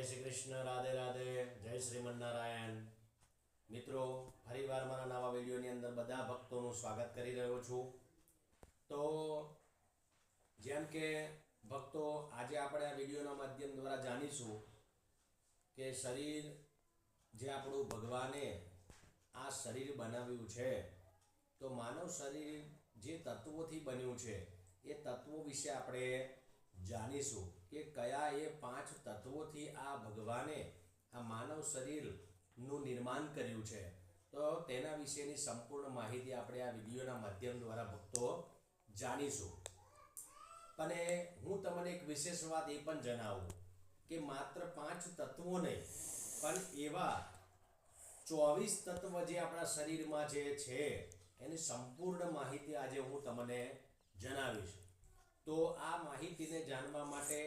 જય શ્રી કૃષ્ણ, રાધે રાધે, જય શ્રીમન્નારાયણ મિત્રો, ફરીવાર મારા નવા વિડીયોની અંદર બધા ભક્તોનું સ્વાગત કરી રહ્યો છું. તો જેમ કે ભક્તો આજે આપણે આ વિડીયોના માધ્યમ દ્વારા જાણીશું કે શરીર જે આપણું ભગવાને આ શરીર બનાવ્યું છે, તો માનવ શરીર જે તત્વોથી બન્યું છે, એ તત્વો વિશે આપણે જાણીશું. કે કયા એ પાંચ તત્વોથી આ ભગવાને આ માનવ શરીરનું નિર્માણ કર્યું છે? તો તેના વિશેની સંપૂર્ણ માહિતી આપણે આ વિડીયોના માધ્યમ દ્વારા ભક્તો જાણીશું. અને હું તમને એક વિશેષ વાત એ પણ જણાવું કે માત્ર પાંચ તત્વો નહીં, પણ એવા ચોવીસ તત્વ જે આપણા શરીરમાં જે છે, એની સંપૂર્ણ માહિતી આજે હું તમને જણાવીશ. તો આ માહિતીને જાણવા માટે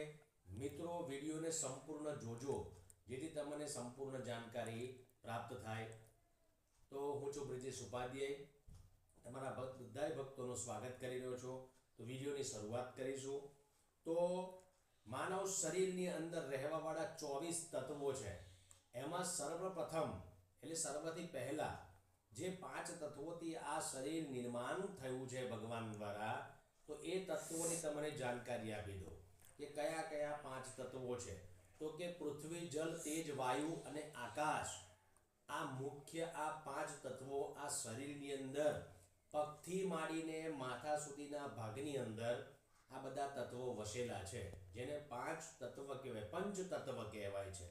મિત્રો, વિડીયોને સંપૂર્ણ જોજો, જેથી તમને સંપૂર્ણ જાણકારી પ્રાપ્ત થાય. તો હું છું બ્રિજેશ ઉપાધ્યાય. તમારા ભક્ત બધાય ભક્તોનું સ્વાગત કરી રહ્યો છું. તો વિડીયોની શરૂઆત કરીશું. તો માનવ શરીરની અંદર રહેવાવાળા ચોવીસ તત્વો છે. એમાં સર્વપ્રથમ, એટલે સર્વથી પહેલાં, જે પાંચ તત્વોથી આ શરીર નિર્માણ થયું છે ભગવાન દ્વારા, તો એ તત્વોની તમને જાણકારી આપી દો કે કયા કયા પાંચ તત્વો છે? તો કે પૃથ્વી, જલ, તેજ, વાયુ અને આકાશ. આ મુખ્ય આ પાંચ તત્વો આ શરીરની અંદર, પગથી માંડીને માથા સુધીના ભાગની અંદર આ બધા તત્વો વસેલા છે. જેને પાંચ તત્વ કહેવાય, પંચ તત્વ કહેવાય છે.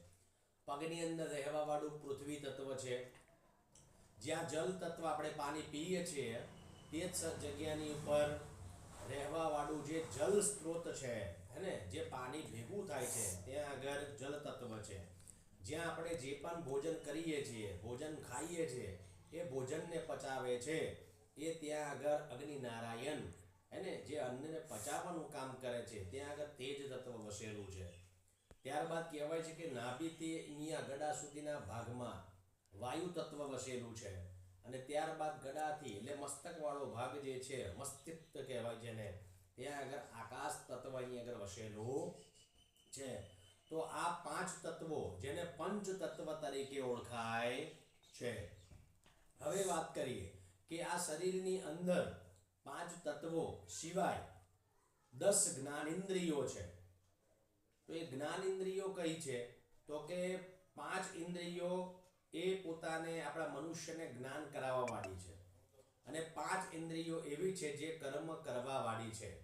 પગની અંદર રહેવાવાળું પૃથ્વી તત્વ છે. જ્યાં જલ તત્વ આપણે પાણી પીએ છીએ, તે જ જગ્યાની ઉપર રહેવાવાળું જે જલ સ્ત્રોત છે હેને, જે પાણી ભેગું થાય છે, ત્યાં આગળ જળ તત્વ છે. જ્યાં આપણે જે પણ ભોજન કરીએ છીએ, ભોજન ખાઈએ છીએ, એ ભોજનને પચાવે છે. એ ત્યાં આગળ અગ્નિ નારાયણ હેને, જે અન્નને પચાવવાનું કામ કરે છે, ત્યાં આગળ તેજ તત્વ વસેલું છે. ત્યારબાદ કહેવાય છે કે નાભીથી ગળા સુધીના ભાગમાં વાયુ તત્વ વસેલું છે. અને ત્યારબાદ ગળાથી એટલે મસ્તકવાળો ભાગ જે છે, મસ્તિષ્ક કહેવાય છે ને ત્યાં આગળ આકાશ તત્વ અહીં આગળ વસેલું છે. તો આ પાંચ તત્વો જેને પંચ તત્વ તરીકે ઓળખાય છે. હવે વાત કરીએ કે આ શરીરની અંદર પાંચ તત્વો સિવાય દસ જ્ઞાનેન્દ્રિયો છે. તો એ જ્ઞાન ઇન્દ્રિયો કઈ છે? તો કે પાંચ ઇન્દ્રિયો એ પોતાને આપણા મનુષ્યને જ્ઞાન કરાવવા વાળી છે. અને પાંચ ઇન્દ્રિયો એવી છે જે કર્મ કરવા વાળી છે.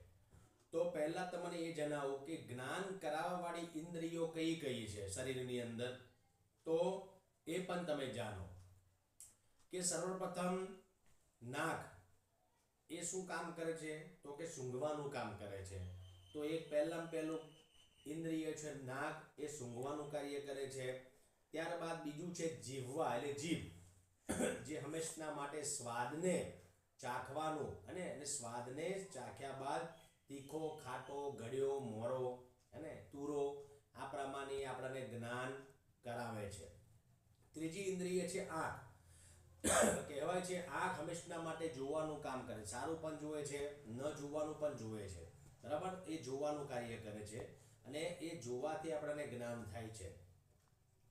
તો પહેલા તમને એ જણાવું કે જ્ઞાન કરાવવા વાળી ઇન્દ્રિયો કઈ કઈ છે શરીરની અંદર? તો એ પણ તમે જાણો કે સર્વપ્રથમ નાક એ શું કામ કરે છે? તો કે સૂંઘવાનું કામ કરે છે. તો એક પહેલામાં પહેલું ઇન્દ્રિય છે નાક એ સૂંઘવાનું કાર્ય કરે છે. ત્યારબાદ બીજું છે જીભવા એટલે જીભ. જે હંમેશના માટે સ્વાદને ચાખવાનું અને એને સ્વાદને ચાખ્યા બાદ તીખો, ખાટો ઘડ્યો મોરો અને તુરો આ પ્રમાણે આપણને જ્ઞાન કરાવે છે. ત્રીજી ઇન્દ્રિય છે આંખ. કહેવાય છે આંખ હંમેશના માટે જોવાનું કામ કરે સારું પણ જોવે છે, ન જોવાનું પણ જોવે છે. બરાબર? એ જોવાનું કાર્ય કરે છે અને એ જોવાથી આપણને જ્ઞાન થાય છે.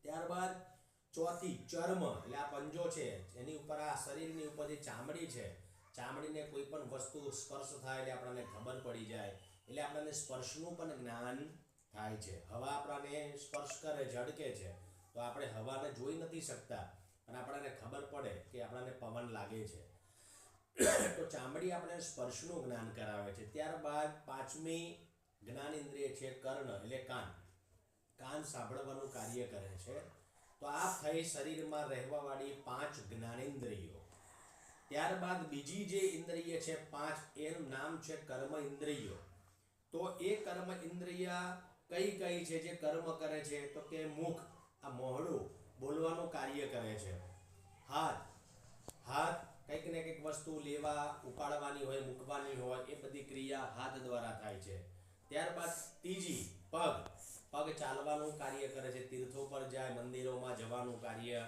ત્યારબાદ ચોથી ચર્મ, એટલે આ પંજો છે, એની ઉપર આ શરીરની ઉપર જે ચામડી છે, ચામડીને કોઈ પણ વસ્તુ સ્પર્શ થાય એટલે આપણને ખબર પડી જાય. એટલે આપણને સ્પર્શનું પણ જ્ઞાન થાય છે. હવા આપણને સ્પર્શ કરે ઝડકે છે. તો આપણે હવાને જોઈ નથી શકતા અને આપણને ખબર પડે કે આપણને પવન લાગે છે. તો ચામડી આપણે સ્પર્શનું જ્ઞાન કરાવે છે. ત્યારબાદ પાંચમી જ્ઞાન ઇન્દ્રિય છે કર્ણ, એટલે કાન. કાન સાંભળવાનું કાર્ય કરે છે. તો આ થઈ શરીરમાં રહેવાવાળી પાંચ જ્ઞાનેન્દ્રિયો. ત્યારબાદ બીજી જે ઇન્દ્રિય છે, પાંચ એનું નામ છે કર્મ ઇન્દ્રિયો. તો એ કર્મ ઇન્દ્રિય કઈ કઈ છે જે કર્મ કરે છે? તો કે મુખ, આ મોહડું બોલવાનું કાર્ય કરે છે. હાથ હાથ કંઈક ને કંઈક વસ્તુ લેવા, ઉપાડવાની હોય, મૂકવાની હોય, એ બધી ક્રિયા હાથ દ્વારા થાય છે. ત્યારબાદ ત્રીજી, પગ. પગ ચાલવાનું કાર્ય કરે છે, તીર્થો પર જાય, મંદિરોમાં જવાનું કાર્ય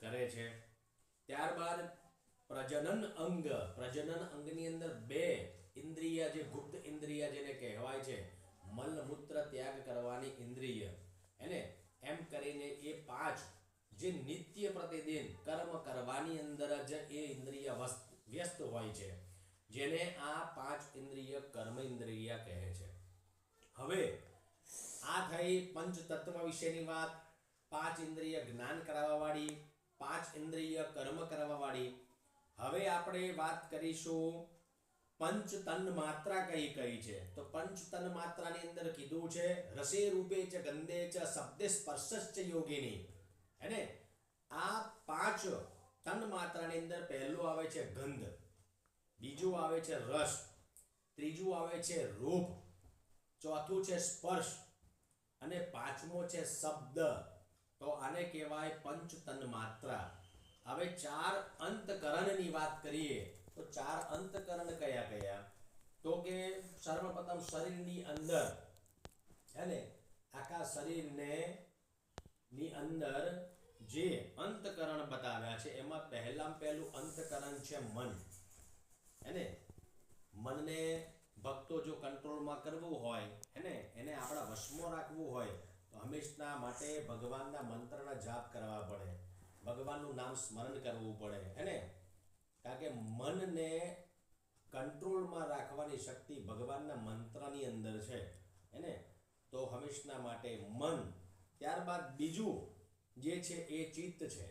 કરે છે. ત્યારબાદ પ્રજનન અંગ, પ્રજનન અંગની અંદર બે ઇન્દ્રિય જે ગુપ્ત ઇન્દ્રિય જેને કહેવાય છે, મલમૂત્ર ત્યાગ કરવાની ઇન્દ્રિય. એને એમ કરીને એ પાંચ જે નિત્ય પ્રતિદિન કર્મ કરવાની અંદર જ એ ઇન્દ્રિય વ્યસ્ત હોય છે, જેને આ પાંચ ઇન્દ્રિય કર્મ ઇન્દ્રિય કહે છે. હવે આ થઈ પંચ તત્વ વિશેની વાત, પાંચ ઇન્દ્રિય જ્ઞાન કરાવવા વાળી પાંચ ઇન્દ્રિય કર્મ કરાવવા વાળી હવે આપણે વાત કરીશું પંચ તન માત્રા કઈ કઈ છે. તો પંચ તન માત્રાની અંદર કીધું છે, રસે રૂપે ચ ગંદે ચ શબ્દે સ્પર્શ ચ યોગીની હેને આ પાંચ તન માત્રાની અંદર પહેલું આવે છે ગંધ, બીજું આવે છે રસ, ત્રીજું આવે છે રૂપ, ચોથું છે સ્પર્શ અને પાંચમો છે શબ્દ. તો આને કહેવાય પંચ તન માત્રા હવે ચાર અંતકરણની વાત કરીએ, તો ચાર અંતકરણ કયા કયા? તો કે સર્વપ્રથમ શરીરની અંદર હેને આખા શરીરને ની અંદર જે અંતકરણ બતાવ્યા છે, એમાં પહેલામાં પહેલું અંતકરણ છે મન. હેને મનને ભક્તો જો કંટ્રોલમાં કરવું હોય હેને એને આપણા વશમાં રાખવું હોય, તો હંમેશના માટે ભગવાનના મંત્રના જાપ કરવા પડે. ભગવાનનું નામ સ્મરણ કરવું પડે હેને કારણ કે મનને કંટ્રોલમાં રાખવાની શક્તિ ભગવાનના મંત્રની અંદર છે હેને તો હંમેશના માટે મન, ત્યારબાદ બીજું જે છે એ ચિત્ત છે.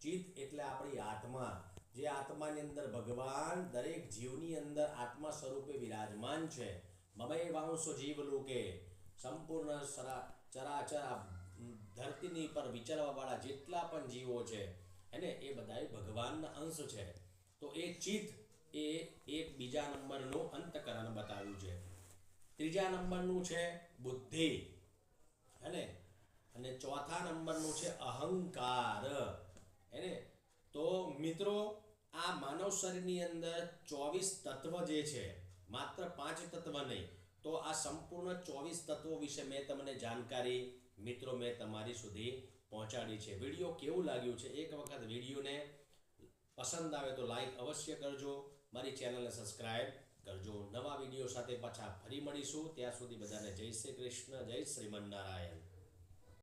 ચિત્ત એટલે આપણી આત્મા. જે આત્માની અંદર ભગવાન દરેક જીવની અંદર આત્મા સ્વરૂપે વિરાજમાન છે. મમય વાંસો જીવ લોકે સંપૂર્ણ સરા, ચરાચર ધરતીની પર વિચારવા વાળા જેટલા પણ જીવો છે, એને એ બધાય ભગવાનના અંશ છે. તો એ ચિત્ત એ એક બીજા નંબરનું અંતકરણ બતાવ્યું છે. ત્રીજા નંબરનું છે બુદ્ધિ હેને અને ચોથા નંબરનું છે અહંકાર. હેને તો મિત્રો, આ માનવ શરીરની અંદર ચોવીસ તત્વ જે છે, માત્ર પાંચ તત્વ નહીં, તો આ સંપૂર્ણ ચોવીસ તત્વો વિશે મેં તમને જાણકારી મિત્રો મેં તમારી સુધી પહોંચાડી છે. વીડિયો કેવું લાગ્યું છે, એક વખત વિડીયોને પસંદ આવે તો લાઈક અવશ્ય કરજો, મારી ચેનલને સબસ્ક્રાઈબ કરજો. નવા વીડિયો સાથે પાછા ફરી મળીશું. ત્યાં સુધી બધાને જય શ્રી કૃષ્ણ, જય શ્રીમન્નારાયણ